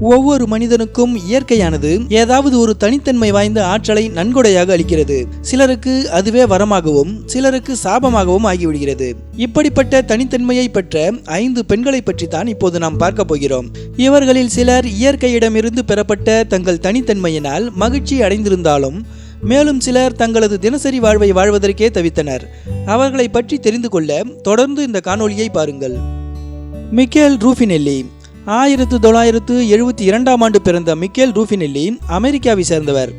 ஒவ்வொரு மனிதனுக்கும் இயற்கையானது ஏதாவது ஒரு தனித்தன்மை வாய்ந்த ஆற்றலை நன்கொடையாக அளிக்கிறது. சிலருக்கு அதுவே வரமாகவும் சிலருக்கு சாபமாகவும் ஆகிவிடுகிறது. இப்படிப்பட்ட தனித்தன்மையை பெற்ற ஐந்து பெண்களை பற்றி தான் இப்போது நாம் பார்க்க போகிறோம். இவர்களில் சிலர் இயற்கையிடமிருந்து பெறப்பட்ட தங்கள் தனித்தன்மையினால் மகிழ்ச்சி அடைந்திருந்தாலும் மேலும் சிலர் தங்களது தினசரி வாழ்வை வாழ்வதற்கே தவித்தனர். அவர்களை பற்றி தெரிந்து கொள்ள தொடர்ந்து இந்த காணொலியை பாருங்கள். மிக்கேல் ரூஃபினெல்லி ஆயிரத்து தொள்ளாயிரத்து எழுபத்தி இரண்டாம் ஆண்டு பிறந்த மிக்கேல் ரூஃபினெல்லி அமெரிக்காவை சேர்ந்தவர்.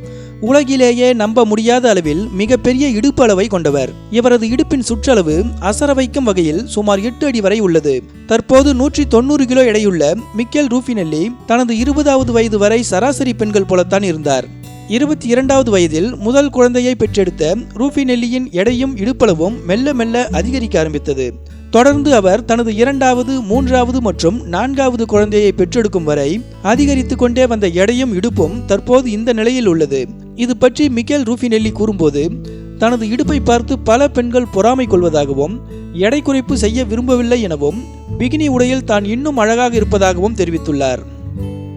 உலகிலேயே நம்ப முடியாத அளவில் மிகப்பெரிய இடுப்பு அளவை கொண்டவர். இவரது இடுப்பின் சுற்றளவு அசர வைக்கும் வகையில் சுமார் எட்டு அடி வரை உள்ளது. தற்போது நூற்றி தொண்ணூறு கிலோ எடையுள்ள மிக்கேல் ரூஃபினெல்லி தனது இருபதாவது வயது வரை சராசரி பெண்கள் போலத்தான் இருந்தார். இருபத்தி இரண்டாவது வயதில் முதல் குழந்தையை பெற்றெடுத்த ரூஃபினெல்லியின் எடையும் இடுப்பளவும் மெல்ல மெல்ல அதிகரிக்க ஆரம்பித்தது. தொடர்ந்து அவர் தனது இரண்டாவது மூன்றாவது மற்றும் நான்காவது குழந்தையை பெற்றெடுக்கும் வரை அதிகரித்து கொண்டே வந்த எடையும் இடுப்பும் தற்போது இந்த நிலையில் உள்ளது. இது பற்றி மிக்கேல் ரூஃபினெல்லி கூறும்போது தனது இடுப்பை பார்த்து பல பெண்கள் பொறாமை கொள்வதாகவும் எடை குறைப்பு செய்ய விரும்பவில்லை எனவும் பிகினி உடையில் தான் இன்னும் அழகாக இருப்பதாகவும் தெரிவித்துள்ளார்.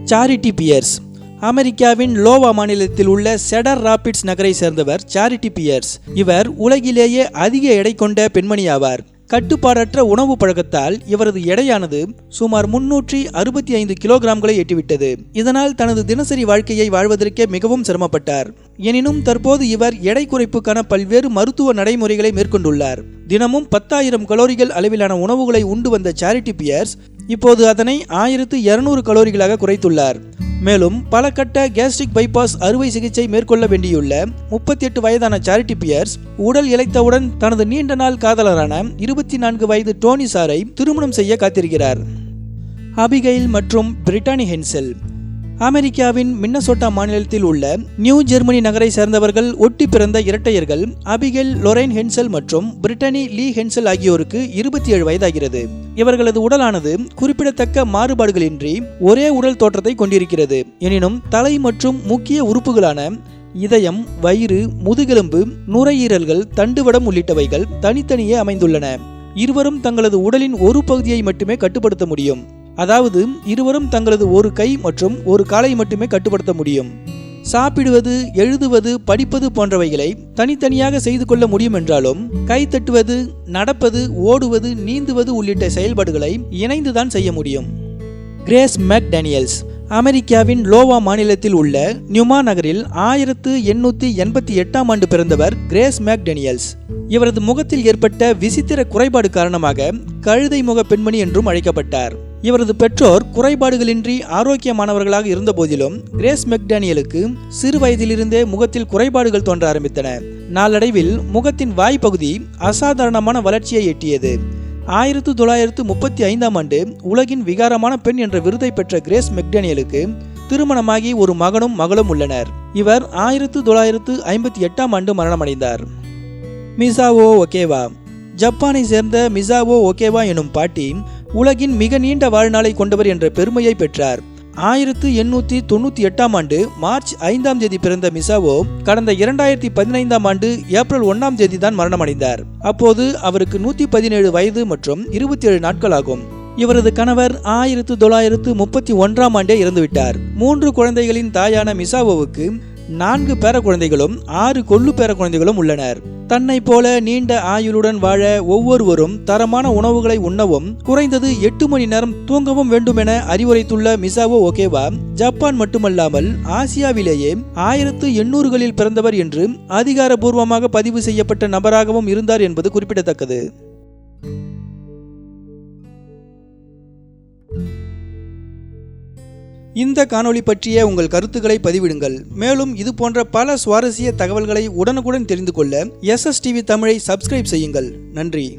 Charity Pierce. அமெரிக்காவின் லோவா மாநிலத்தில் உள்ள செடர் ராபிட்ஸ் நகரை சேர்ந்தவர் சாரிட்டி பியர்ஸ். இவர் உலகிலேயே அதிக எடை கொண்ட பெண்மணி ஆவார். கட்டுப்பாடற்ற உணவு பழக்கத்தால் இவரது எடையானது சுமார் முன்னூற்றி அறுபத்தி ஐந்து கிலோகிராம்களை எட்டிவிட்டது. இதனால் தனது தினசரி வாழ்க்கையை வாழ்வதற்கே மிகவும் சிரமப்பட்டார். எனினும் தற்போது இவர் எடை குறைப்புக்கான பல்வேறு மருத்துவ நடைமுறைகளை மேற்கொண்டுள்ளார். தினமும் பத்தாயிரம் கலோரிகள் அளவிலான உணவுகளை உண்டு வந்த சாரிட்டி பியர்ஸ் இப்போது அதனை ஆயிரத்து இருநூறு கலோரிகளாக குறைத்துள்ளார். மேலும் பல கட்ட கேஸ்ட்ரிக் பைபாஸ் அறுவை சிகிச்சை மேற்கொள்ள வேண்டியுள்ள முப்பத்தி எட்டு வயதான சாரிட்டி பியர்ஸ் உடல் இழைத்தவுடன் தனது நீண்ட நாள் காதலரான இருபத்தி நான்கு வயது டோனி சாரை திருமணம் செய்ய காத்திருக்கிறார். அபிகைல் மற்றும் பிரிட்டானி ஹென்செல் அமெரிக்காவின் மின்னசோட்டா மாநிலத்தில் உள்ள நியூ ஜெர்மனி நகரை சேர்ந்தவர்கள் ஒட்டி பிறந்த இரட்டையர்கள் அபிகெல் லொரைன் ஹென்சல் மற்றும் பிரிட்டனி லீ ஹென்சல் ஆகியோருக்கு இருபத்தி ஏழு வயதாகிறது. இவர்களது உடலானது குறிப்பிடத்தக்க மாறுபாடுகளின்றி ஒரே உடல் தோற்றத்தை கொண்டிருக்கிறது. எனினும் தலை மற்றும் முக்கிய உறுப்புகளான இதயம் வயிறு முதுகெலும்பு நுரையீரல்கள் தண்டுவடம் உள்ளிட்டவைகள் தனித்தனியே அமைந்துள்ளன. இருவரும் தங்களது உடலின் ஒரு பகுதியை மட்டுமே கட்டுப்படுத்த முடியும். அதாவது இருவரும் தங்களது ஒரு கை மற்றும் ஒரு காலை மட்டுமே கட்டுப்படுத்த முடியும். சாப்பிடுவது எழுதுவது படிப்பது போன்றவைகளை தனித்தனியாக செய்து கொள்ள முடியும் என்றாலும் கை தட்டுவது நடப்பது ஓடுவது நீந்துவது உள்ளிட்ட செயல்பாடுகளை இணைந்துதான் செய்ய முடியும். கிரேஸ் மேக் டேனியல்ஸ் அமெரிக்காவின் லோவா மாநிலத்தில் உள்ள நியூமா நகரில் ஆயிரத்து எண்ணூத்தி எண்பத்தி எட்டாம் ஆண்டு பிறந்தவர் கிரேஸ் மேக் டேனியல்ஸ் இவரது முகத்தில் ஏற்பட்ட விசித்திர குறைபாடு காரணமாக கழுதை முக பெண்மணி என்றும் அழைக்கப்பட்டார். இவரது பெற்றோர் குறைபாடுகளின்றி ஆரோக்கியமானவர்களாக இருந்த போதிலும் கிரேஸ் மெக்டானியலுக்கு சிறு வயதிலிருந்தே முகத்தில் குறைபாடுகள் தோன்ற ஆரம்பித்தன. நாளடைவில் முகத்தின் வாய்ப்பகுதி அசாதாரணமான வளர்ச்சியை எட்டியது. ஆயிரத்து தொள்ளாயிரத்து முப்பத்தி ஐந்தாம் ஆண்டு உலகின் விகாரமான பெண் என்ற விருதை பெற்ற கிரேஸ் மெக்டானியலுக்கு திருமணமாகி ஒரு மகனும் மகளும் உள்ளனர். இவர் ஆயிரத்து தொள்ளாயிரத்து ஐம்பத்தி எட்டாம் ஆண்டு மரணமடைந்தார். மிசாவோ ஒகேவா. ஜப்பானை சேர்ந்த மிசாவோ ஒகேவா எனும் பாட்டி உலகின் மிக நீண்ட வாழ்நாளை கொண்டவர் என்ற பெருமையை பெற்றார். ஆயிரத்து எண்ணூத்தி தொண்ணூற்றி எட்டாம் ஆண்டு மார்ச் ஐந்தாம் தேதி பிறந்த மிசாவோ கடந்த இரண்டாயிரத்தி பதினைந்தாம் ஆண்டு ஏப்ரல் ஒன்னாம் தேதி தான் மரணமடைந்தார். அப்போது அவருக்கு நூத்தி பதினேழு வயது மற்றும் இருபத்தி ஏழு நாட்கள் ஆகும். இவரது கணவர் ஆயிரத்து தொள்ளாயிரத்து முப்பத்தி ஒன்றாம் ஆண்டே இறந்துவிட்டார். மூன்று குழந்தைகளின் தாயான மிசாவோவுக்கு நான்கு பேர குழந்தைகளும் ஆறு கொள்ளு பேர குழந்தைகளும் உள்ளனர். தன்னை போல நீண்ட ஆயுளுடன் வாழ ஒவ்வொருவரும் தரமான உணவுகளை உண்ணவும் குறைந்தது எட்டு மணி நேரம் தூங்கவும் வேண்டும் என அறிவுரைத்துள்ள மிசாவோ ஓகேவா ஜப்பான் மட்டுமல்லாமல் ஆசியாவிலேயே ஆயிரத்து எண்ணூறுகளில் பிறந்தவர் என்று அதிகாரபூர்வமாக பதிவு செய்யப்பட்ட நபராகவும் இருந்தார் என்பது குறிப்பிடத்தக்கது. இந்த காணொளி பற்றிய உங்கள் கருத்துக்களை பதிவிடுங்கள். மேலும் இது போன்ற பல சுவாரஸ்ய தகவல்களை உடனுக்குடன் தெரிந்து கொள்ள எஸ்எஸ்டிவி தமிழை சப்ஸ்கிரைப் செய்யுங்கள். நன்றி.